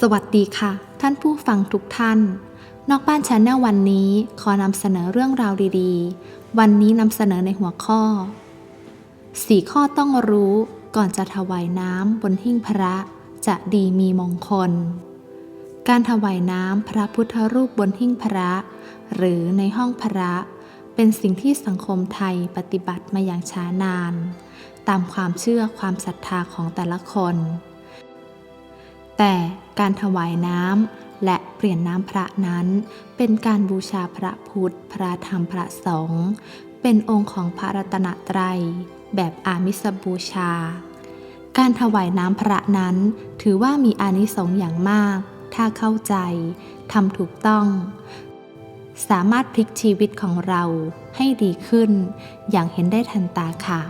สวัสดีค่ะ ท่านผู้ฟังทุกท่าน นอกบ้านชาแนลวันนี้ขอนำเสนอเรื่องราวดีๆ วันนี้นำเสนอในหัวข้อสี่ข้อต้องรู้ก่อนจะถวายน้ำบนหิ้งพระจะดีมีมงคล การถวายน้ำพระพุทธรูปบนหิ้งพระ หรือในห้องพระ เป็นสิ่งที่สังคมไทยปฏิบัติมาอย่างช้านาน ตามความเชื่อความศรัทธาของแต่ละคน แต่การถวายน้ำและเปลี่ยนน้ำพระนั้น เป็นการบูชาพระพุทธ พระธรรมพระสงฆ์เป็นองค์ของพระรัตนตรัย แบบอามิสบูชา การถวายน้ำพระนั้นถือว่ามีอานิสงส์อย่างมาก ถ้าเข้าใจทำถูกต้อง สามารถพลิกชีวิตของเราให้ดีขึ้น อย่างเห็นได้ทันตาค่ะ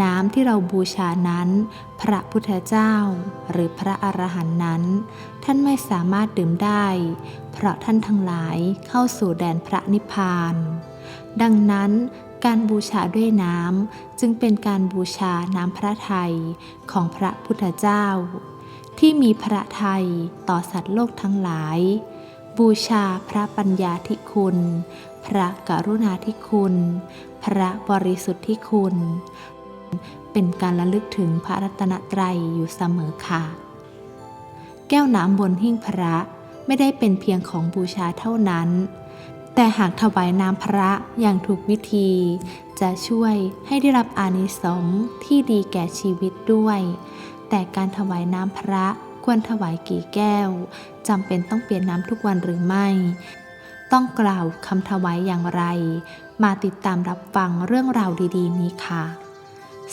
น้ำที่เราบูชานั้น พระพุทธเจ้า หรือพระอรหันต์นั้น ท่านไม่สามารถดื่มได้ เพราะท่านทั้งหลายเข้าสู่แดนพระนิพพาน ดังนั้นการบูชาด้วยน้ำจึงเป็นการบูชาน้ำพระทัยของพระพุทธเจ้า ที่มีพระทัยต่อสัตว์โลกทั้งหลาย บูชาพระปัญญาธิคุณ พระกรุณาธิคุณ พระบริสุทธิคุณ เป็นการระลึกถึงพระรัตนตรัยอยู่เสมอค่ะ แก้วน้ำบนหิ้งพระไม่ได้เป็นเพียงของบูชาเท่านั้น แต่หากถวายน้ำพระอย่างถูกวิธี จะช่วยให้ได้รับอานิสงส์ที่ดีแก่ชีวิตด้วย แต่การถวายน้ำพระควรถวายกี่แก้วจำเป็นต้องเปลี่ยนน้ำทุกวันหรือไม่ ต้องกล่าวคำถวายอย่างไร มาติดตามรับฟังเรื่องราวดี ๆ นี้ค่ะ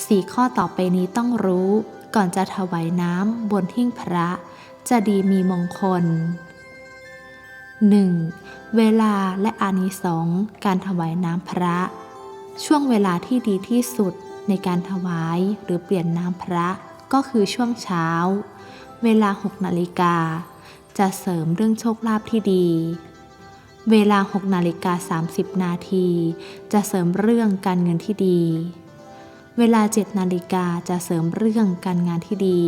สี่ข้อต่อไปนี้ต้องรู้ ก่อนจะถวายน้ำบนหิ้งพระ จะดีมีมงคล 1. เวลาและอานิสงส์การถวายน้ำพระ ช่วงเวลาที่ดีที่สุดในการถวายหรือเปลี่ยนน้ำพระก็คือช่วงเช้า เวลา 6 นาฬิกา จะเสริมเรื่องโชคลาภที่ดี เวลา 6 นาฬิกา 30 นาที จะเสริมเรื่องการเงินที่ดี เวลา7นาฬิกาจะเสริมเรื่องการงานที่ดี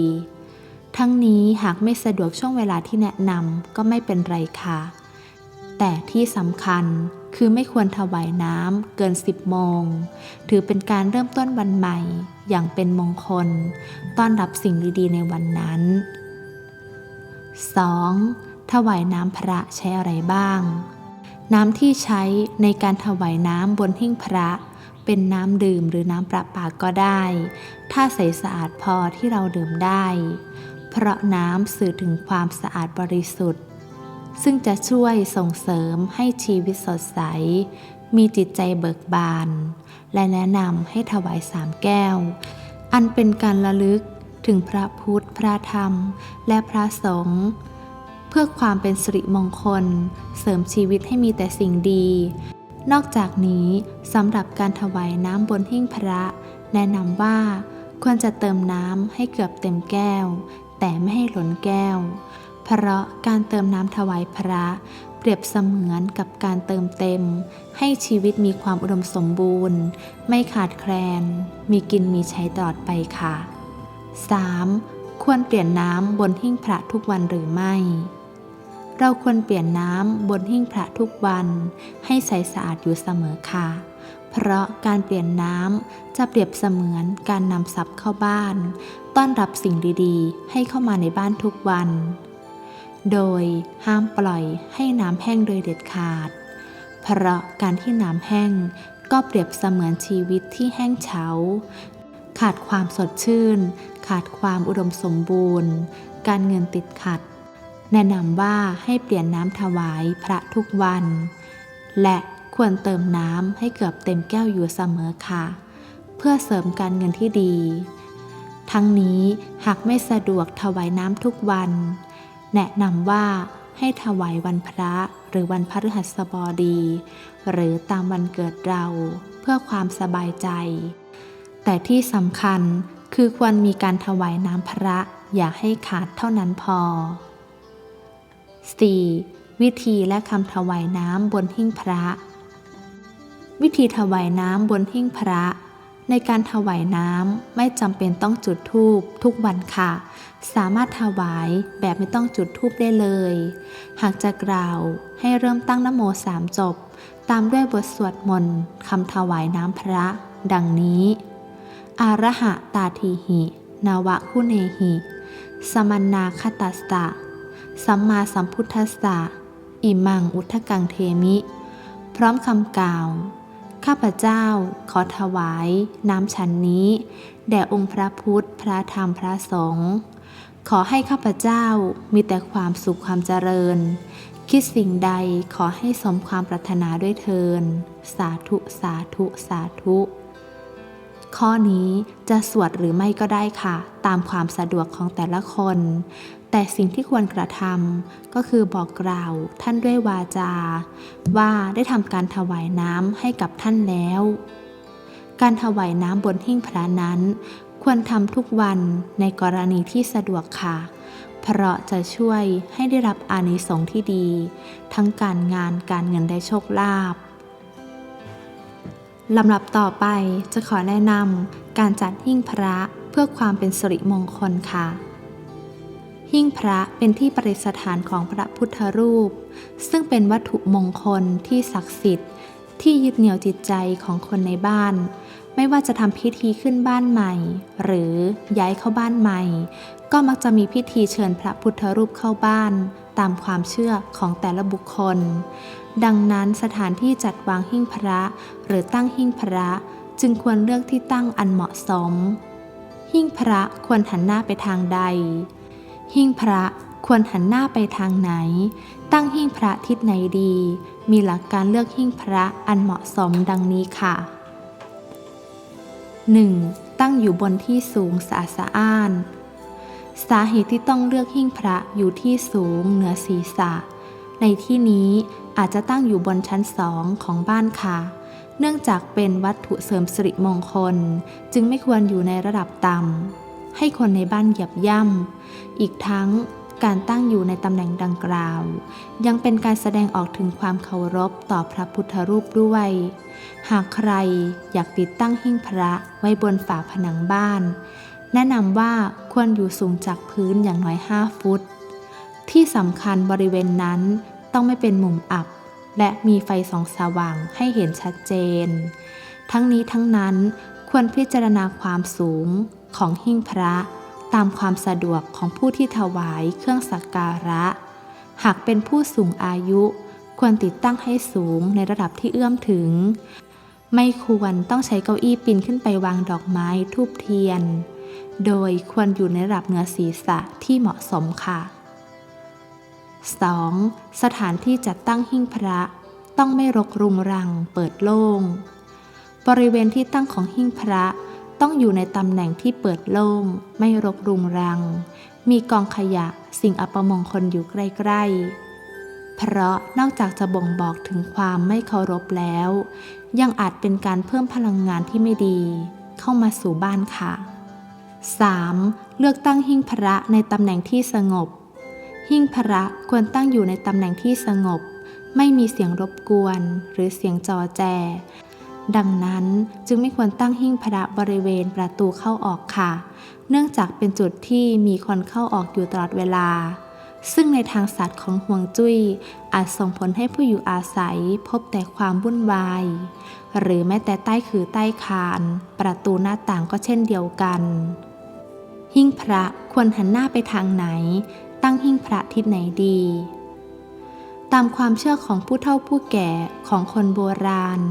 ทั้งนี้หากไม่สะดวกช่วงเวลาที่แนะนำก็ไม่เป็นไรค่ะ แต่ที่สำคัญคือไม่ควรถวายน้ำเกิน 10 โมง ถือเป็นการเริ่มต้นวันใหม่ อย่างเป็นมงคล ต้อนรับสิ่งดีๆ ในวันนั้น 2. ถวายน้ำพระใช้อะไรบ้าง น้ำที่ใช้ในการถวายน้ำบนหิ้งพระ เป็นน้ำดื่มหรือน้ำประปาก็ได้ ถ้าใสสะอาดพอที่เราดื่มได้ เพราะน้ำสื่อถึงความสะอาดบริสุทธิ์ ซึ่งจะช่วยส่งเสริมให้ชีวิตสดใส มีจิตใจเบิกบาน และแนะนำให้ถวายสามแก้ว อันเป็นการระลึกถึงพระพุทธ พระธรรม และพระสงฆ์เพื่อความเป็นสิริมงคล เสริมชีวิตให้มีแต่สิ่งดี นอกจากนี้สำหรับการถวายน้ำบนหิ้งพระ แนะนำว่า ควรจะเติมน้ำให้เกือบเต็มแก้ว แต่ไม่ให้หล้นแก้ว เพราะการเติมน้ำถวายพระ เปรียบเสมือนกับการเติมเต็ม ให้ชีวิตมีความอุดมสมบูรณ์ ไม่ขาดแคลน มีกินมีใช้ตลอดไปค่ะ 3. ควรเปลี่ยนน้ำบนหิ้งพระทุกวันหรือไม่ เราควรเปลี่ยนน้ำบนหิ้งพระทุกวันให้ใสสะอาดอยู่เสมอค่ะ เพราะการเปลี่ยนน้ำจะเปรียบเสมือนการนำทรัพย์เข้าบ้าน ต้อนรับสิ่งดีๆ ให้เข้ามาในบ้านทุกวัน โดยห้ามปล่อยให้น้ำแห้งโดยเด็ดขาด เพราะการที่น้ำแห้งก็เปรียบเสมือนชีวิตที่แห้งเฉา ขาดความสดชื่น ขาดความอุดมสมบูรณ์ การเงินติดขัด แนะนำว่าให้เปลี่ยนน้ำถวายพระทุกวัน และควรเติมน้ำให้เกือบเต็มแก้วอยู่เสมอค่ะ เพื่อเสริมการเงินที่ดี ทั้งนี้หากไม่สะดวกถวายน้ำทุกวัน แนะนำว่าให้ถวายวันพระหรือวันพฤหัสบดี หรือตามวันเกิดเราเพื่อความสบายใจ แต่ที่สำคัญคือควรมีการถวายน้ำพระอย่าให้ขาดเท่านั้นพอ 4. วิธีและคำถวายน้ำบนหิ้งพระ วิธีถวายน้ำบนหิ้งพระ ในการถวายน้ำไม่จำเป็นต้องจุดธูปทุกวันค่ะ สามารถถวายแบบไม่ต้องจุดธูปได้เลย หากจะกล่าวให้เริ่มตั้งนโมสามจบ ตามด้วยบทสวดมนต์คำถวายน้ำพระ ดังนี้ อาระหะตาทีหิ นาวะคุเนหิ สมันนาคตัสสะ สัมมาสัมพุทธัสสะอิมังอุทธกังเทมิ พร้อมคำกล่าว ข้าพเจ้า ขอถวาย น้ำฉันนี้ แด่องค์พระพุทธ พระธรรมพระสงฆ์ขอให้ข้าพเจ้ามีแต่ความสุขความเจริญ คิดสิ่งใดขอให้สมความปรารถนาด้วยเทิน สาธุสาธุสาธุ ข้อนี้จะสวดหรือไม่ก็ได้ค่ะ ตามความสะดวกของแต่ละคน แต่สิ่งที่ควรกระทำก็คือบอกกล่าวท่านด้วยวาจา ว่าได้ทำการถวายน้ำให้กับท่านแล้ว การถวายน้ำบนหิ้งพระนั้น ควรทำทุกวันในกรณีที่สะดวกค่ะเพราะจะช่วยให้ได้รับอานิสงส์ที่ดี ทั้งการงานการเงินได้โชคลาภ ลำดับต่อไปจะขอแนะนำการจัดหิ้งพระเพื่อความเป็นสิริมงคลค่ะ หิ้งพระเป็นที่ประดิษฐานของพระพุทธรูป ซึ่งเป็นวัตถุมงคลที่ศักดิ์สิทธิ์ ที่ยึดเหนี่ยวจิตใจของคนในบ้าน ไม่ว่าจะทำพิธีขึ้นบ้านใหม่ หรือย้ายเข้าบ้านใหม่ ก็มักจะมีพิธีเชิญพระพุทธรูปเข้าบ้าน ตามความเชื่อของแต่ละบุคคล ดังนั้นสถานที่จัดวางหิ้งพระหรือตั้งหิ้งพระจึงควรเลือกที่ตั้งอันเหมาะสม หิ้งพระควรหันหน้าไปทางใด หิ้งพระควรหันหน้าไปทางไหน ตั้งหิ้งพระทิศไหนดี มีหลักการเลือกหิ้งพระอันเหมาะสมดังนี้ค่ะ 1. ตั้งอยู่บนที่สูงสะอาดสะอ้าน สาเหตุที่ต้องเลือกหิ้งพระอยู่ที่สูงเหนือศีรษะ ในที่นี้อาจจะตั้งอยู่บนชั้นสองของบ้านค่ะ เนื่องจากเป็นวัตถุเสริมสิริมงคล จึงไม่ควรอยู่ในระดับต่ำให้คนในบ้านเหยียบย่ำอีกทั้งการตั้งอยู่ในตำแหน่งดังกล่าว ยังเป็นการแสดงออกถึงความเคารพต่อพระพุทธรูปด้วย หากใครอยากติดตั้งหิ้งพระไว้บนฝาผนังบ้าน แนะนำว่าควรอยู่สูงจากพื้นอย่างน้อย 5 ฟุต ที่สำคัญบริเวณนั้นต้องไม่เป็นมุมอับ และมีไฟส่องสว่างให้เห็นชัดเจน ทั้งนี้ทั้งนั้นควรพิจารณาความสูงของหิ้งพระ ตามความสะดวกของผู้ที่ถวายเครื่องสักการะ หากเป็นผู้สูงอายุควรติดตั้งให้สูงในระดับที่เอื้อมถึง ไม่ควรต้องใช้เก้าอี้ปีนขึ้นไปวางดอกไม้ทูบเทียน โดยควรอยู่ในระดับเหนือศีรษะที่เหมาะสมค่ะ 2. สถานที่จัดตั้งหิ้งพระต้องไม่รกรุงรังเปิดโล่ง บริเวณที่ตั้งของหิ้งพระต้องอยู่ในตำแหน่งที่เปิดโล่ง ไม่รกรุงรัง มีกองขยะสิ่งอัปมงคลอยู่ใกล้ๆ เพราะนอกจากจะบ่งบอกถึงความไม่เคารพแล้ว ยังอาจเป็นการเพิ่มพลังงานที่ไม่ดี เข้ามาสู่บ้านค่ะ 3. เลือกตั้งหิ้งพระในตำแหน่งที่สงบ หิ้งพระควรตั้งอยู่ในตำแหน่งที่สงบ ไม่มีเสียงรบกวนหรือเสียงจอแจ ดังนั้นจึงไม่ควรตั้งหิ้งพระบริเวณประตูเข้าออกค่ะ เนื่องจากเป็นจุดที่มีคนเข้าออกอยู่ตลอดเวลา ซึ่งในทางศาสตร์ของห่วงจุ้ย อาจส่งผลให้ผู้อยู่อาศัยพบแต่ความวุ่นวาย หรือแม้แต่ใต้คือใต้คาน ประตูหน้าต่างก็เช่นเดียวกัน หิ้งพระควรหันหน้าไปทางไหน ตั้งหิ้งพระทิศไหนดี ตามความเชื่อของผู้เฒ่าผู้แก่ของคนโบราณ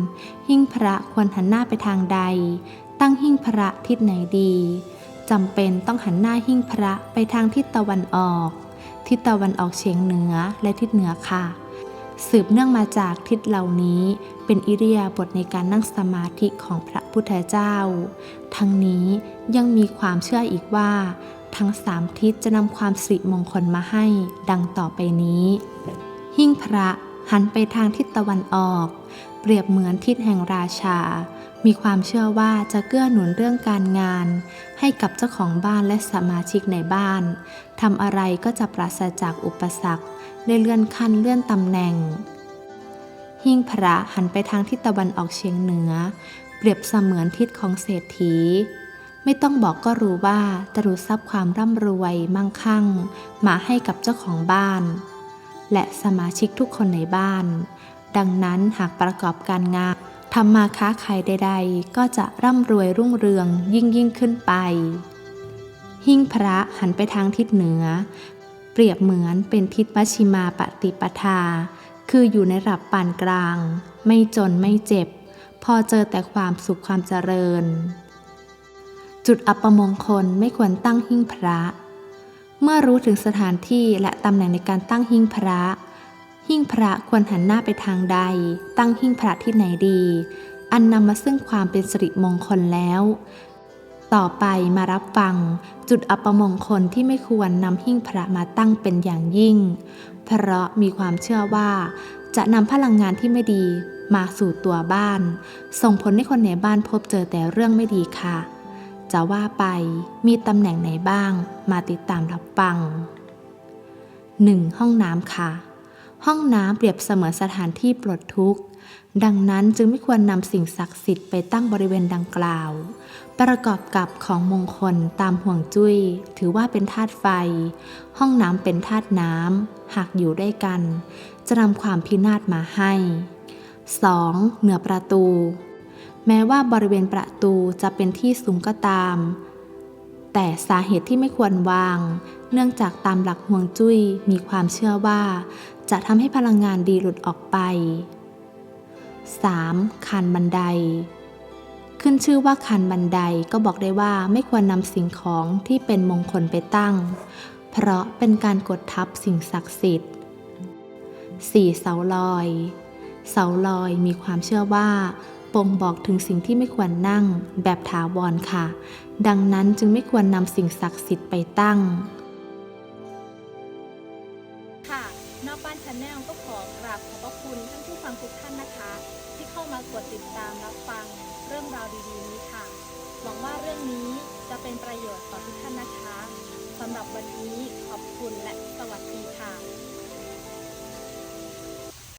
หิ้งพระควรหันหน้าไปทางใด ตั้งหิ้งพระทิศไหนดีจำเป็นต้องหันหน้าหิ้งพระไปทางทิศตะวันออก ทิศตะวันออกเฉียงเหนือและทิศเหนือค่ะ สืบเนื่องมาจากทิศเหล่านี้เป็นอิริยาบถในการนั่งสมาธิของพระพุทธเจ้า ทั้งนี้ยังมีความเชื่ออีกว่า ทั้งสามทิศจะนำความสิริมงคลมาให้ดังต่อไปนี้ หิ้งพระหันไปทางทิศตะวันออก เปรียบเหมือนทิศแห่งราชา มีความเชื่อว่าจะเกื้อหนุนเรื่องการงาน ให้กับเจ้าของบ้านและสมาชิกในบ้านทำอะไรก็จะปราศจากอุปสรรค ได้เลื่อนขั้นเลื่อนตำแหน่ง หิ้งพระหันไปทางทิศตะวันออกเฉียงเหนือ เปรียบเสมือนทิศของเศรษฐี ไม่ต้องบอกก็รู้ว่าจะดูดซับความร่ำรวยมั่งคั่ง มาให้กับเจ้าของบ้าน และสมาชิกทุกคนในบ้าน ดังนั้นหากประกอบการงานทำมาค้าขายใด ๆ ก็จะร่ำรวยรุ่งเรืองยิ่งยิ่งขึ้นไปหิ้งพระหันไปทางทิศเหนือ เปรียบเหมือนเป็นทิศมัชชิมาปฏิปทา คืออยู่ในระดับปานกลาง ไม่จนไม่เจ็บ พอเจอแต่ความสุขความเจริญ จุดอัปมงคลไม่ควรตั้งหิ้งพระ เมื่อรู้ถึงสถานที่และตำแหน่งในการตั้งหิ้งพระหิ้งพระควรหันหน้าไปทางใด ตั้งหิ้งพระที่ไหนดี อันนำมาซึ่งความเป็นสิริมงคลแล้ว ต่อไปมารับฟัง จุดอัปมงคลที่ไม่ควรนำหิ้งพระมาตั้งเป็นอย่างยิ่ง เพราะมีความเชื่อว่า จะนำพลังงานที่ไม่ดีมาสู่ตัวบ้าน ส่งผลให้คนในบ้านพบเจอแต่เรื่องไม่ดีค่ะ จะว่าไปมีตำแหน่งไหนบ้าง มาติดตามรับฟัง 1. ห้องน้ำค่ะ ห้องน้ำเปรียบเสมือนสถานที่ปลดทุกข์ ดังนั้นจึงไม่ควรนำสิ่งศักดิ์สิทธิ์ไปตั้งบริเวณดังกล่าว ประกอบกับของมงคลตามห่วงจุ้ย ถือว่าเป็นธาตุไฟ ห้องน้ำเป็นธาตุน้ำ หากอยู่ด้วยกัน จะนำความพินาศมาให้ 2. เหนือประตู แม้ว่าบริเวณประตูจะเป็นที่สูงก็ตาม แต่สาเหตุที่ไม่ควรวาง เนื่องจากตามหลักห่วงจุ้ยมีความเชื่อว่า จะทำให้พลังงานดีหลุดออกไป 3. คานบันได ขึ้นชื่อว่าคานบันไดก็บอกได้ว่าไม่ควรนำสิ่งของที่เป็นมงคลไปตั้ง เพราะเป็นการกดทับสิ่งศักดิ์สิทธิ์ 4. เสาลอย เสาลอยมีความเชื่อว่าบ่งบอกถึงสิ่งที่ไม่ควรนั่งแบบถาวรค่ะ ดังนั้นจึงไม่ควรนำสิ่งศักดิ์สิทธิ์ไปตั้ง เป็นประโยชน์ต่อทุกท่านนะคะสำหรับวันนี้ขอบคุณและสวัสดีค่ะ